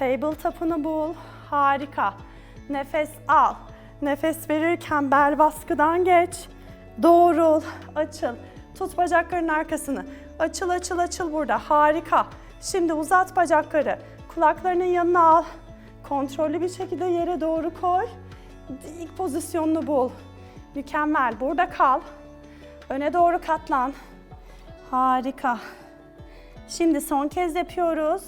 Tabletop'unu bul. Harika. Nefes al. Nefes verirken bel baskıdan geç. Doğrul. Açıl. Tut bacakların arkasını. Açıl açıl açıl burada. Harika. Şimdi uzat bacakları. Kulaklarının yanına al. Kontrollü bir şekilde yere doğru koy. İlk pozisyonunu bul. Mükemmel. Burada kal. Öne doğru katlan. Harika. Şimdi son kez yapıyoruz.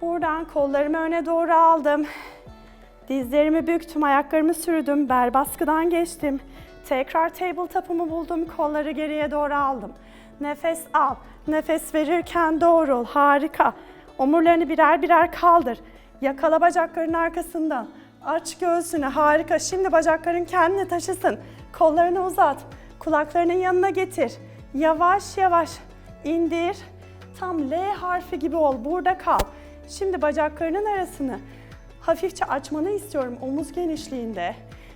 Buradan kollarımı öne doğru aldım. Dizlerimi büktüm, ayaklarımı sürdüm, bel baskıdan geçtim. Tekrar tabletop'umu buldum, kolları geriye doğru aldım. Nefes al, nefes verirken doğrul, harika. Omurlarını birer birer kaldır. Yakala bacakların arkasından. Aç göğsünü, harika. Şimdi bacakların kendini taşısın. Kollarını uzat, kulaklarının yanına getir. Yavaş yavaş indir. Tam L harfi gibi ol, burada kal. Şimdi bacaklarının arasını hafifçe açmanı istiyorum omuz genişliğinde.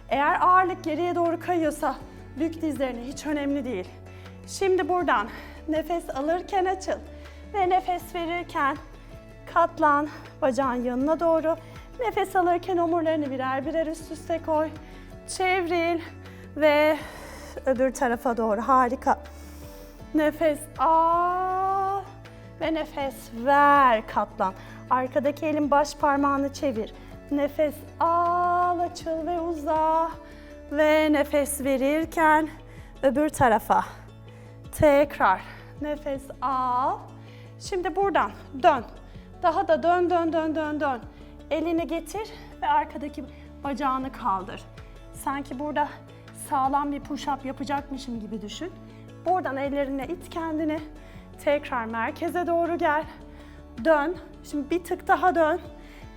Eğer ağırlık geriye doğru kayıyorsa bük dizlerini hiç önemli değil. Şimdi buradan nefes alırken açıl ve nefes verirken katlan bacağın yanına doğru. Nefes alırken omurlarını birer birer üst üste koy. Çevril ve öbür tarafa doğru harika. Nefes al ve nefes ver katlan. Arkadaki elin baş parmağını çevir. Nefes al, açıl ve uza. Ve nefes verirken öbür tarafa. Tekrar nefes al. Şimdi buradan dön. Daha da dön dön dön dön dön. Elini getir ve arkadaki bacağını kaldır. Sanki burada sağlam bir push-up yapacakmışım gibi düşün. Buradan ellerine it kendini. Tekrar merkeze doğru gel. Dön. Şimdi bir tık daha dön.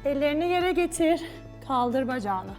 Ellerini yere getir. Kaldır bacağını.